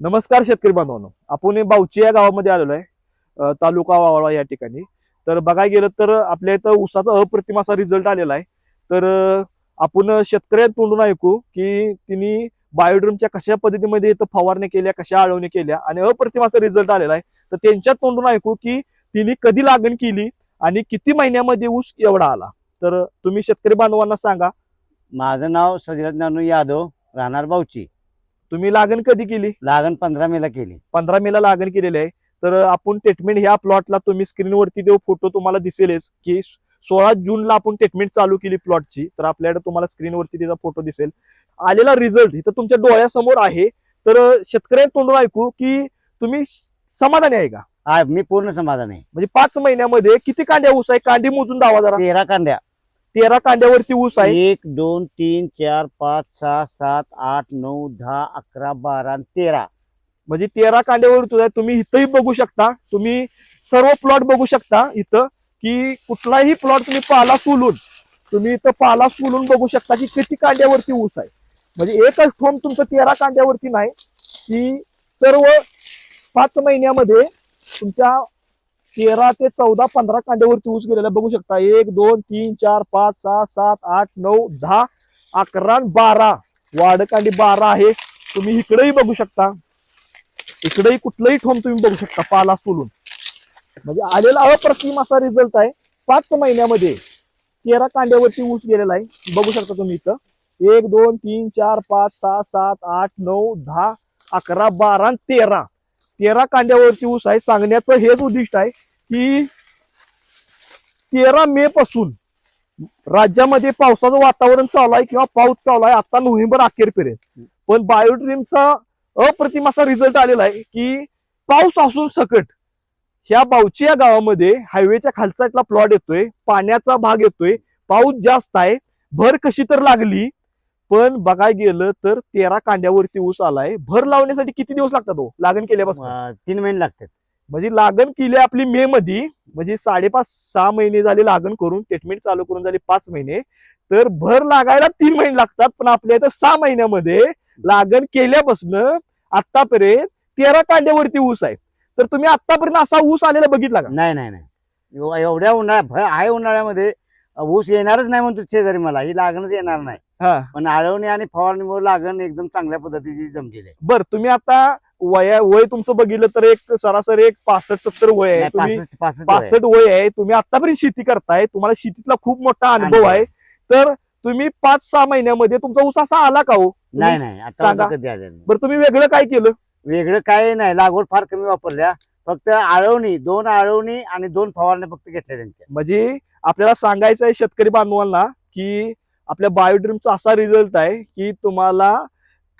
नमस्कार शेतकरी बांधवांनो. आपण हे बावची या गावामध्ये आलेलो आहे. तालुका वावळा या ठिकाणी. तर बघायला गेलं तर आपल्या इथं ऊसाचा अप्रतिम असा रिझल्ट आलेला आहे. तर आपण शेतकऱ्यात तोंडून ऐकू की तिने बायोड्रमच्या कशा पद्धतीमध्ये इथं फवारणी केल्या कशा आळवणी केल्या आणि अप्रतिम असा रिझल्ट आलेला आहे. तर त्यांच्या तोंडून ऐकू की तिने कधी लागण केली आणि किती महिन्यामध्ये ऊस एवढा आला? तर तुम्ही शेतकरी बांधवांना सांगा. माझं नाव सजरत नानू यादव राहणार बावची. तुम्ही लागण कधी केली? लागण पंधरा मेला केली. पंधरा मेला लागण केलेली आहे. तर आपण ट्रीटमेंट ह्या प्लॉटला तुम्ही स्क्रीनवरती देऊ फोटो तुम्हाला दिसेलच की सोळा जूनला आपण ट्रीटमेंट चालू केली प्लॉटची तर आपल्याकडे तुम्हाला स्क्रीनवरती त्याचा फोटो दिसेल. आलेला रिझल्ट इथं तुमच्या डोळ्यासमोर आहे. तर शेतकऱ्या तोंडून ऐकू की तुम्ही समाधानी आहे का? मी पूर्ण समाधान आहे. म्हणजे पाच महिन्यामध्ये किती कांड्या ऊस आहे? कांडी मोजून दावा जरा. तेरा कांड्या. तेरा कांड्यावरती ऊस आहे. एक दोन तीन चार पाच सहा सात आठ नऊ दहा अकरा बारा आणि तेरा. म्हणजे तेरा कांड्यावर तुझा तुम्ही इथंही बघू शकता. तुम्ही सर्व प्लॉट बघू शकता इथं की कुठलाही प्लॉट तुम्ही पाला सोलून तुम्ही इथं पाला सोलून बघू शकता की किती कांड्यावरती ऊस आहे. म्हणजे एकच ठोम तुमचं तेरा कांड्यावरती नाही. की सर्व पाच महिन्यामध्ये तुमच्या तेरा ते चौदा पंधरा कांड्यावरती ऊस गेलेला बघू शकता. एक दोन तीन चार पाच सहा सात आठ नऊ दहा अकरा बारा. वाडकांडी बारा आहे. तुम्ही इकडेही बघू शकता. इकडेही कुठलंही ठोम तुम्ही बघू शकता पाला फुलून म्हणजे आलेला अप्रतिम असा रिझल्ट आहे. पाच महिन्यामध्ये तेरा कांड्यावरती ऊस गेलेला आहे. बघू शकता तुम्ही इथं. एक दोन तीन चार पाच सहा सात आठ नऊ दहा अकरा बारा तेरा. तेरा कांड्यावरती ऊस आहे. सांगण्याचं हेच उद्दिष्ट आहे की तेरा मे पासून राज्यामध्ये पावसाचं वातावरण चालू आहे किंवा पाऊस चालू आहे आता नोव्हेंबर अखेरपर्यंत. पण बायोड्रीमचा अप्रतिम असा रिझल्ट आलेला आहे की पाऊस असून सकट ह्या बावची या गावामध्ये हायवेच्या खालचा इथला प्लॉट येतोय. पाण्याचा भाग येतोय. पाऊस जास्त आहे. भर कशी तर लागली पण बघायला गेलं तर तेरा कांड्यावरती ऊस आलाय. भर लावण्यासाठी किती दिवस लागतात हो? लागण केल्यापासून? अं, तीन महिने लागतात. म्हणजे लागण केली आपली मे मध्ये म्हणजे साडेपाच सहा महिने झाले लागण करून ट्रीटमेंट चालू करून झाले पाच महिने. तर भर लागायला तीन महिने लागतात पण आपल्या इथं सहा महिन्यामध्ये लागण केल्यापासून आतापर्यंत तेरा कांड्यावरती ऊस आहे. तर तुम्ही आतापर्यंत असा ऊस आलेला बघितला का? नाही नाही नाही. एव- एवढ्या उन्हाळ्या भर आहे उन्हाळ्यामध्ये ऊस येणारच नाही म्हणतो शेजारी मला. ही लागणच येणार नाही. हा. पण आळवणी आणि फवारणीमुळे लागण एकदम चांगल्या पद्धतीची जमलेली आहे. बर तुम्ही आता वया वय तुमचं बघितलं तर एक सरासरी एक पासष्ट सत्तर वय आहे. नाही, तुम्ही पासष्ट पासष्ट वय आहे. पासष्ट वय आहे. तुम्ही आतापर्यंत शेती करताय. तुम्हाला शेतीतला खूप मोठा अनुभव अनुभव आहे. तर तुम्ही पाच सहा महिन्यामध्ये तुमचा ऊस असा आला का हो? नाही तुम्ही नाही आता सांगा. कधी आलेलं नाही. बरं तुम्ही वेगळं काय केलं? वेगळं काय नाही. लागवड फार कमी वापरल्या. फक्त आळवणी दोन आळवणी आणि दोन फवारण्या फक्त घेतल्या त्यांच्या. म्हणजे आपल्याला सांगायचं आहे शेतकरी बांधवांना की आपल्या बायोड्रीमचा असा रिझल्ट आहे की तुम्हाला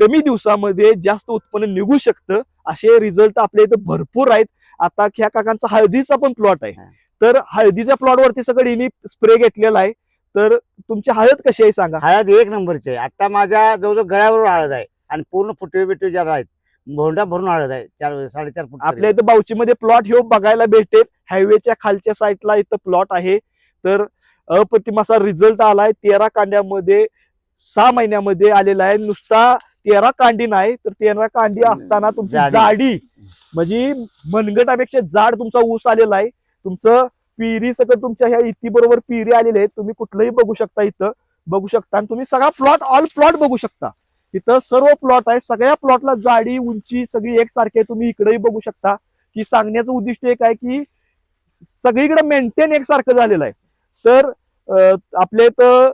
कमी दिवसामध्ये जास्त उत्पन्न निघू शकतं. असे रिझल्ट आपल्या इथं भरपूर आहेत. आता ह्या काकांचा हळदीचा पण प्लॉट आहे. तर हळदीच्या प्लॉटवरती सगळं इनी स्प्रे घेतलेला आहे. तर तुमची हळद कशी आहे सांगा? हळद एक नंबरची आहे. आता माझ्या जवळजवळ गळ्यावर हळद आहे. आणि पूर्ण फुटवे बिटवे ज्यादा आहेत भोंडा भरून हळद आहे. चार साडेचार फूट आपल्या इथं बावचीमध्ये प्लॉट हे बघायला भेटेल. हायवेच्या खालच्या साईडला इथं प्लॉट आहे. तर अप्रतिम असा रिझल्ट आलाय. तेरा कांड्यामध्ये सहा महिन्यामध्ये आलेला आहे. नुसता तेरा कांडी नाही तर तेरा कांडी असताना तुमची जाडी. म्हणजे मनगटापेक्षा जाड तुमचा ऊस आलेला आहे. तुमचं पिरी सगळं तुमच्या ह्या इती बरोबर पिरी आलेले आहेत. तुम्ही कुठलंही बघू शकता इथं. बघू शकता. आणि तुम्ही सगळा प्लॉट ऑल प्लॉट बघू शकता. इथं सर्व प्लॉट आहे. सगळ्या प्लॉटला जाडी उंची सगळी एकसारखी आहे. तुम्ही इकडेही बघू शकता. की सांगण्याचं उद्दिष्ट एक आहे की सगळीकडे मेंटेन एकसारखं झालेलं आहे. तर आपल्या इथं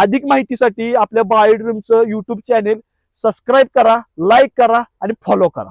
अधिक माहितीसाठी आपल्या बायोड्रीमचं युट्यूब चॅनेल सबस्क्राईब करा लाईक करा आणि फॉलो करा.